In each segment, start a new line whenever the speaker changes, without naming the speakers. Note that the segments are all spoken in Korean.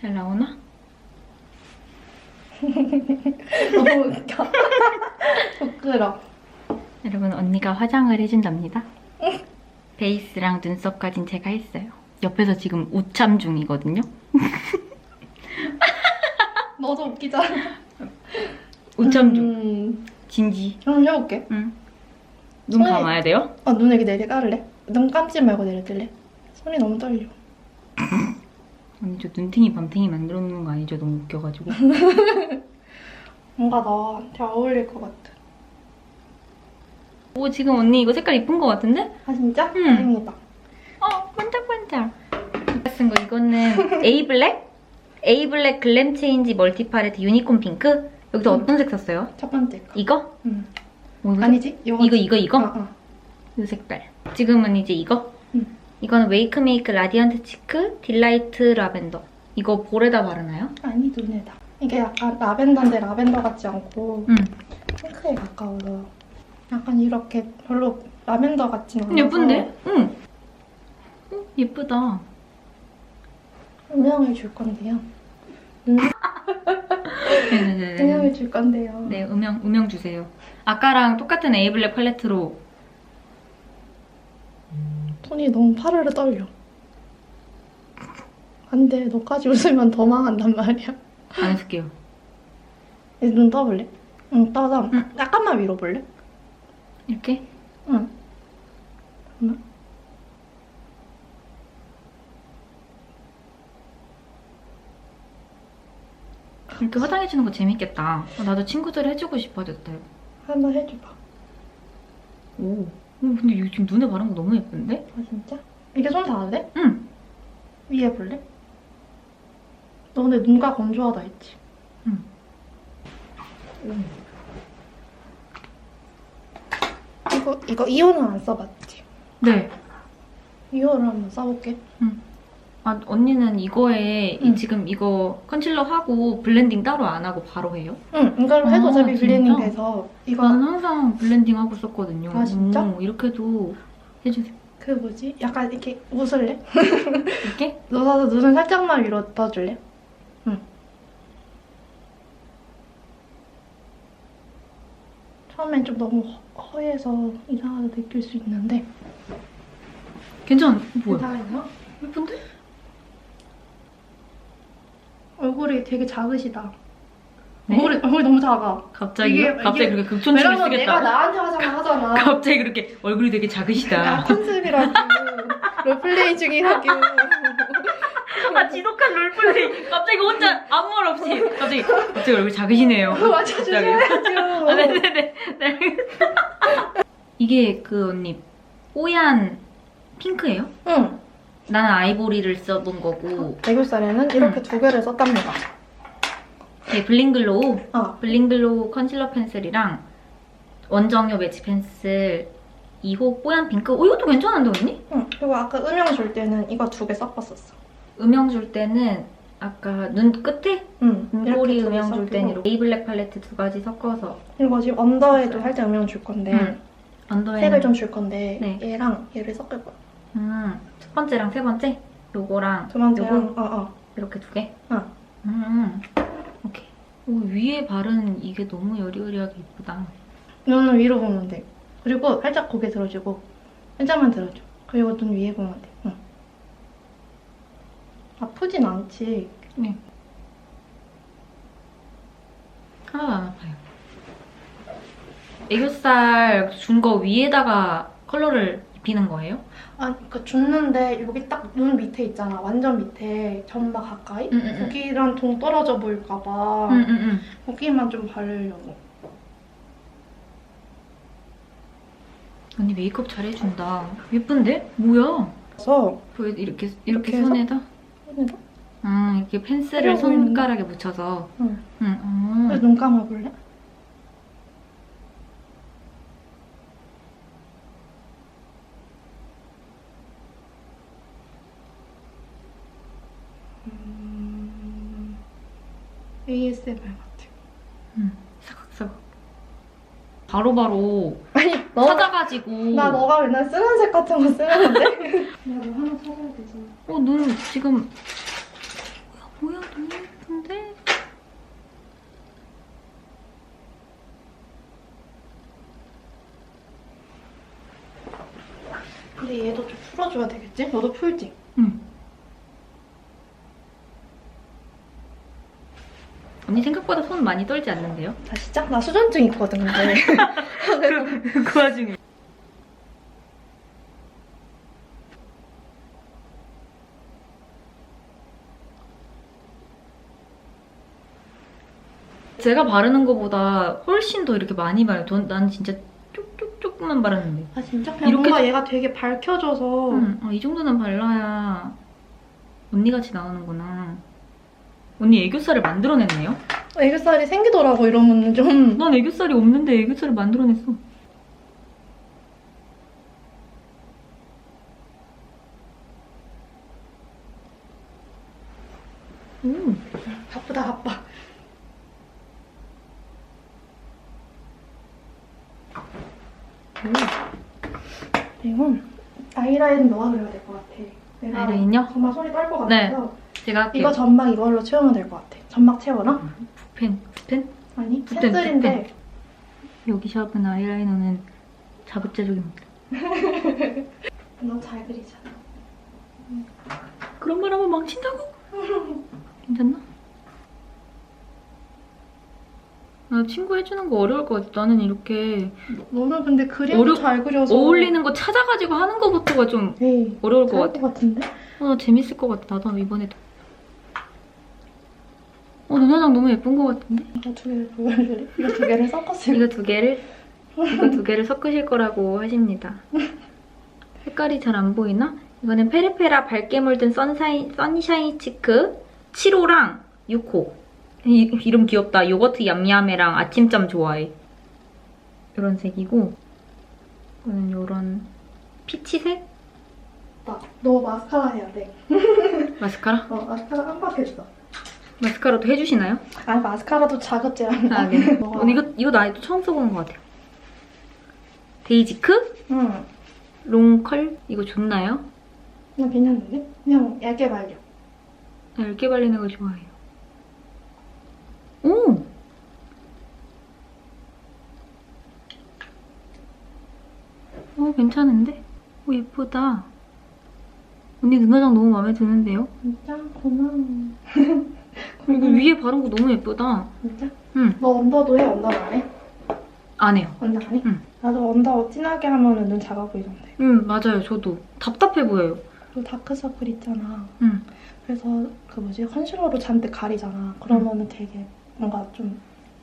잘 나오나?
너무 웃겨. 부끄러.
여러분 언니가 화장을 해준답니다. 베이스랑 눈썹까진 제가 했어요. 옆에서 지금 우참 중이거든요.
너도 웃기잖아.
우참 중.
음,
진지.
한번 해볼게.
응. 눈
손에-
감아야 돼요?
아, 눈에 이렇게 내리 깔래? 눈 감지 말고 내려뜰래? 손이 너무 떨려.
언니 저 눈탱이 밤탱이 만들어 놓는 거 아니죠? 너무 웃겨가지고.
뭔가 너한테 어울릴 것 같아.
오 지금 언니 이거 색깔 이쁜 거 같은데?
아, 진짜?
응.
다행이다.
어 반짝반짝. 쓴 거 이거는 A 블랙? A 블랙 글램 체인지 멀티 팔레트 유니콘 핑크? 여기서
음.
어떤 색 샀어요?
첫 번째 거.
이거?
응.
오, 이거
아니지? 이거.
이거 이거 이거?
어, 어.
이 색깔. 지금은 이제 이거?
응.
이거는 웨이크메이크 라디언트 치크 딜라이트 라벤더. 이거 볼에다 바르나요?
아니, 눈에다. 이게 약간 라벤더인데 라벤더 같지 않고
응.
핑크에 가까워서 약간 이렇게 별로 라벤더 같진 않아서
예쁜데? 응. 어, 예쁘다.
음영을 줄 건데요. 음,
네네네.
음영을 줄 건데요.
네, 음영, 음영 주세요. 아까랑 똑같은 에이블랙 팔레트로
손이 너무 파르르 떨려. 안 돼, 너까지 웃으면 더 망한단 말이야.
안 쓸게요.
이제 눈 떠볼래? 응, 떠서
응.
약간만 위로 볼래?
이렇게?
응.
이렇게 화장해주는 거 재밌겠다. 어, 나도 친구들 해주고 싶어졌다.
한번 해줘봐.
오. 오, 근데 이거 지금 눈에 바른 거 너무 예쁜데?
아, 진짜? 이게 손 닿을래?
응.
위에 볼래? 너 근데 눈가 건조하다 했지?
응.
이거, 이거 이호는 안 써봤지?
네.
이호를 한번 써볼게.
아, 언니는 이거에 이
응.
지금 이거 컨실러 하고 블렌딩 따로 안 하고 바로 해요?
응, 이걸로
아,
해도 어차피
진짜?
블렌딩 돼서 이거
나는 항상 블렌딩 하고 썼거든요.
아, 진짜?
오, 이렇게도 해주세요.
그 뭐지? 약간 이렇게 웃을래?
이렇게?
넣어서 눈을 살짝만 위로 떠줄래? 응. 처음엔 좀 너무 허, 허해서 이상하게 느낄 수 있는데
괜찮아. 뭐야?
괜찮아요?
예쁜데?
얼굴이 되게 작으시다.
네?
얼굴이, 얼굴이 너무 작아. 이게-
갑자기
이게-
그렇게 극촌춤을
왜냐면 내가
쓰겠다.
나한테 화장을 하잖아.
갑자기 그렇게 얼굴이 되게
야,
작으시다.
컨셉이라고. 롤플레이 중이라고.
아 지독한 롤플레이. 갑자기 혼자 아무 말 없이 갑자기 갑자기 얼굴 작으시네요.
맞춰주셔야죠.
아, 네네네. 네. 이게 그 언니 뽀얀 핑크예요?
응.
나는 아이보리를 써본 거고
애교살에는 이렇게 두 개를 썼답니다.
이게 블링글로우
아,
블링글로우 컨실러 펜슬이랑 원정효 매치 펜슬 2호 뽀얀 핑크. 어 이것도 괜찮은데 언니?
응. 그리고 아까 음영 줄 때는 이거 두 개 섞었었어.
음영 줄 때는 아까 눈 끝에
응.
눈꼬리 음영 줄 때는. 이렇게 에이블랙 팔레트 두 가지 섞어서
그리고 지금 언더에도 살짝 음영 줄 건데
응. 언더에는
색을 좀 줄 건데
네.
얘랑 얘를 섞을 거야.
음, 첫 번째랑 세 번째 요거랑
두 번째랑
요거
어 어.
이렇게 두 개?
응.
음, 오케이. 오, 위에 바른 이게 너무 여리여리하게 예쁘다.
눈은 위로 보면 돼. 그리고 살짝 고개 들어주고 살짝만 들어줘. 그리고 눈 위에 보면 돼. 응. 아프진 않지.
하나도 안 아파요. 애교살 준 거 위에다가 컬러를 입히는 거예요?
아, 그러니까 줬는데 여기 딱 눈 밑에 있잖아. 완전 밑에 점막 가까이.
응, 응, 응.
거기랑 동 떨어져 보일까봐
응, 응, 응.
거기만 좀 바르려고.
언니 메이크업 잘 해준다. 예쁜데? 뭐야?
그래서
보여 이렇게 이렇게,
이렇게 해서?
손에다?
손에다
음, 이렇게 펜슬을? 손가락에 묻혀서.
응.
응, 음.
눈 감아볼래? 음... ASMR 같아요. 응.
사각사각. 바로바로
아니, 너,
찾아가지고.
나 너가 맨날 쓰는 색 같은 거 쓰는데? 나도 하나 사줘야 되지.
어, 눈 지금. 뭐야, 뭐야, 너무 예쁜데?
근데 얘도 좀 풀어줘야 되겠지? 너도 풀지?
손 많이 떨지 않는데요?
아 진짜? 나 수전증 있거든 근데
그 와중에. 제가 바르는 것보다 훨씬 더 이렇게 많이 바르요 전- 난 진짜 쪽쪽쪽만 바르는데.
아 진짜?
이렇게-
뭔가 얘가 되게 밝혀져서
응, 아, 이 정도는 발라야 언니같이 나오는구나. 언니 애교살을 만들어냈네요?
애교살이 생기더라고 이러면 좀
난 애교살이 없는데 애교살을 만들어냈어. 오,
바쁘다 바빠 이건 아이라인 너가 그려야 될 것 같아 내가
아이라인요?
정말 손이 떨것
네.
같아서
제가 할게요.
이거 점막 이걸로 채우면 될 것 같아 점막 채워놔?
펜, 펜?
아니
붓펜,
펜슬인데
여기 샵은 아이라이너는 자급자족입니다.
너 잘 그리잖아
그런 말 하면 망친다고? 괜찮나? 나 친구 해주는 거 어려울 것 같아. 나는 이렇게
너는 근데 그림도
어려-
잘 그려서
어울리는 거 찾아가지고 하는 거부터가 좀
에이
어려울 것
잘할
같아.
것 같은데?
어, 나 재밌을 것 같아. 나도 이번에도. 어, 눈화장 너무 예쁜 것 같은데?
이거 두 개를 보여줄래? 이거 두 개를 섞었을
이거 두 개를, 이거 두 개를 섞으실 거라고 하십니다. 색깔이 잘 안 보이나? 이거는 페르페라 밝게 물든 선샤인, 선샤인 치크 7호랑 6호. 이, 이름 귀엽다. 요거트 얌얌해랑 아침잠 좋아해. 이런 색이고, 이거는 이런 피치색?
너 마스카라 해야 돼.
마스카라?
어, 마스카라 깜빡했어.
마스카라도 해주시나요?
아니 마스카라도 자극제한.
아, 네. 어, 이거, 이거 나도 처음 써보는 것 같아요. 데이지크?
응.
롱컬? 이거 좋나요?
그냥 괜찮은데? 그냥 얇게 발려.
얇게 발리는 거 좋아해요. 오! 오, 괜찮은데? 오, 예쁘다. 언니 눈화장 너무 마음에 드는데요?
진짜 고마워.
이거 위에 바른 거 너무 예쁘다.
진짜?
응,
너 언더도 해? 언더 안 해?
안 해요.
언더 안 해?
응.
나도 언더 진하게 하면 눈 작아 보이던데.
응, 맞아요. 저도. 답답해 보여요.
또 다크서클 있잖아.
응.
그래서 그 뭐지 컨실러로 잔뜩 가리잖아. 그러면은 되게 뭔가 좀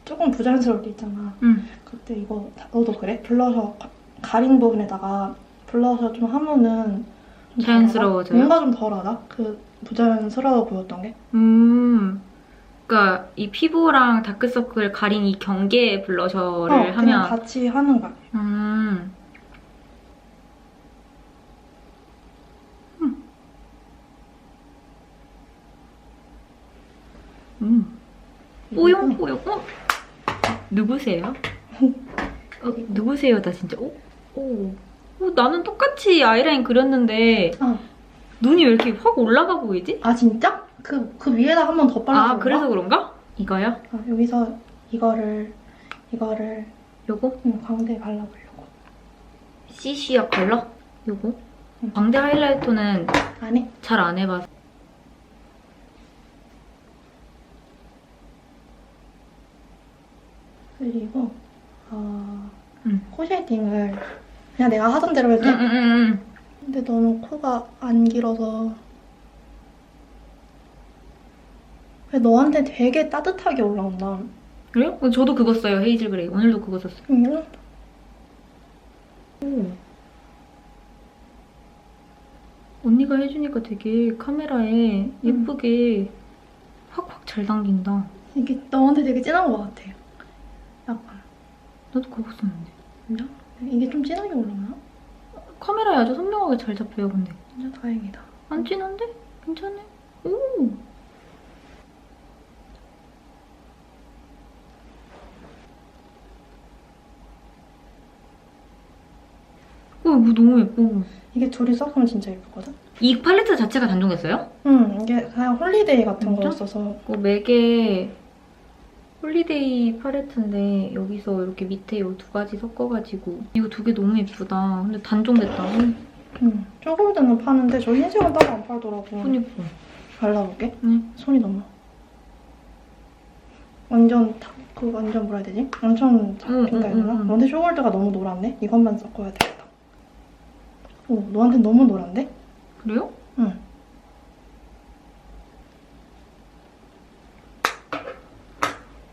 조금 부자연스러울 때 있잖아.
응.
그때 이거 다- 너도 그래? 블러셔 가, 가린 부분에다가 블러셔 좀 하면은 좀
자연스러워져요?
뭔가 좀 덜하다? 그 부자연스러워 보였던 게?
음. 그니까 이 피부랑 다크서클 가린 이 경계 블러셔를
어,
하면
같이 하는 거야.
음. 음. 뽀용뽀용. 어? 누구세요? 어, 누구세요? 나 진짜. 오, 오. 어, 나는 똑같이 아이라인 그렸는데
어.
눈이 왜 이렇게 확 올라가 보이지?
아 진짜? 그, 그 위에다 한 번 더 발라서
아, 그래서 그런가? 이거요?
아, 여기서 이거를 이거를
요거?
음, 광대에 발라보려고.
CC야 컬러? 요거?
응.
광대 하이라이터는
안 해?
잘 안 해봐서.
그리고 어,
응.
코 쉐딩을 그냥 내가 하던 대로 해도 돼?
응, 응, 응.
근데 너는 코가 안 길어서 근데 너한테 되게 따뜻하게 올라온다.
그래요? 어, 저도 그거 써요, 헤이즐 그레이. 오늘도 그거 썼어요.
응?
오. 언니가 해주니까 되게 카메라에 예쁘게 확확 잘 당긴다.
이게 너한테 되게 진한 것 같아. 약간
나도 그거 썼는데.
진짜? 이게 좀 진하게 올라오나?
카메라에 아주 선명하게 잘 잡혀요, 근데.
진짜 다행이다.
안 진한데? 괜찮네. 이거 너무 예뻐.
이게 둘이 섞으면 진짜 예쁘거든?
이 팔레트 자체가 단종됐어요?
응, 이게 그냥 홀리데이 같은
진짜?
거였어서
그 맥의 홀리데이 팔레트인데 여기서 이렇게 밑에 이 두 가지 섞어가지고 이거 두 개 너무 예쁘다. 근데 단종됐다고?
응. 쪼골드는 파는데 저 흰색은 따로 안 팔더라고.
손 예뻐.
발라볼게.
네.
손이 너무. 완전 탁, 그 완전 뭐라 해야 되지? 엄청 잡힌다
응,
해야
응,
되나?
응, 응.
근데 쇼골드가 너무 노랗네? 이것만 섞어야 되겠다. 오, 너한테 너무 노란데?
그래요?
응.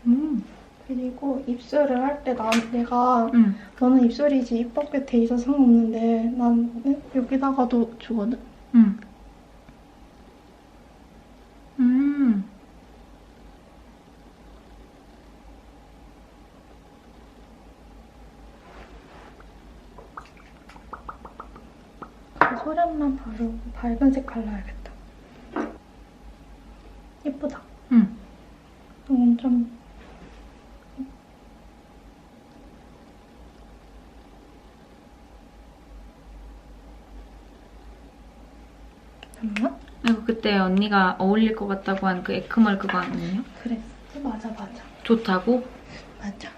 음.
그리고 입술을 할때난 내가
응.
너는 입술이지 입밖에 돼 있어서 상관없는데 난 여기다가도 주거든?
응. 음.
그 소량만 바르고 밝은 색 발라야겠다. 예쁘다.
응.
이건 좀 잠깐만.
이거 그때 언니가 어울릴 것 같다고 한 그 에크멀 그거 아니에요?
그래. 맞아 맞아.
좋다고?
맞아.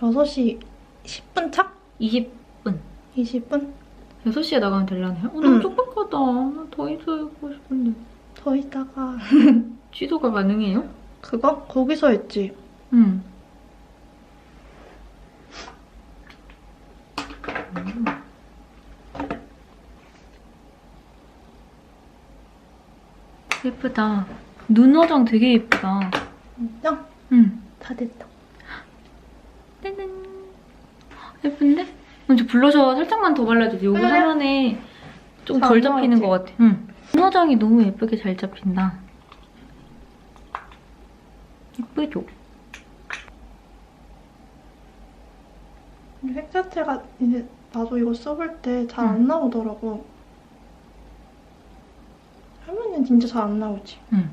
6시 10분 차?
20분.
20분?
6시에 나가면 되려나요? 어,
응.
너무 촉박하다. 나더 있어야고 싶은데.
더 있다가
취소가 가능해요?
그거? 거기서 했지.
응. 예쁘다. 눈 화장 되게 예쁘다.
진짜?
응.
다 됐다.
짜잔. 예쁜데? 먼저 블러셔 살짝만 더 발라주세요. 여기
그래.
화면에
좀잘덜안
잡히는? 것 같아. 응. 눈 화장이 너무 예쁘게 잘 잡힌다. 예쁘죠?
근데 색 자체가 이제 나도 이거 써볼 때 잘안
응.
나오더라고. 화면은 진짜 잘 안 나오지.
응.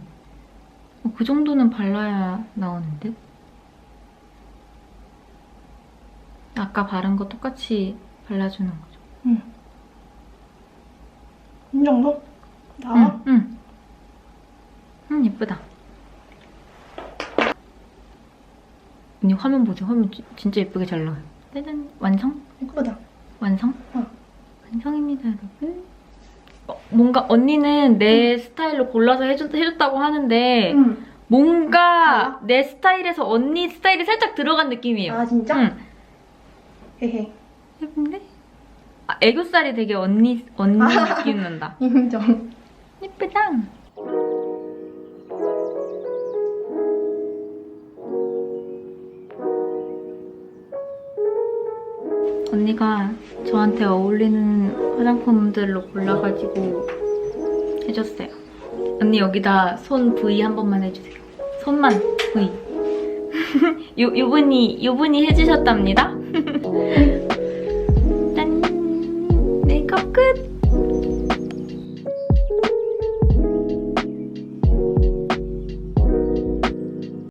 어, 그 정도는 발라야 나오는데? 아까 바른 거 똑같이 발라주는 거죠.
응. 이 정도? 나와?
응, 응. 응, 예쁘다. 언니 화면 보세요. 화면 지- 진짜 예쁘게 잘 나와요. 짜잔. 완성?
예쁘다.
완성?
어.
완성입니다, 여러분. 어, 뭔가 언니는 내 스타일로 골라서 해줬, 해줬다고 하는데
응.
뭔가
달라?
내 스타일에서 언니 스타일이 살짝 들어간 느낌이에요.
아 진짜?
응.
헤헤.
예쁜데? 아, 애교살이 되게 언니 언니
아.
느낌 난다.
인정.
예쁘다. 언니가 저한테 어울리는 화장품들로 골라가지고 해줬어요. 언니 여기다 손 V 한 번만 해주세요. 손만 V. 요, 요분이, 요분이 해주셨답니다.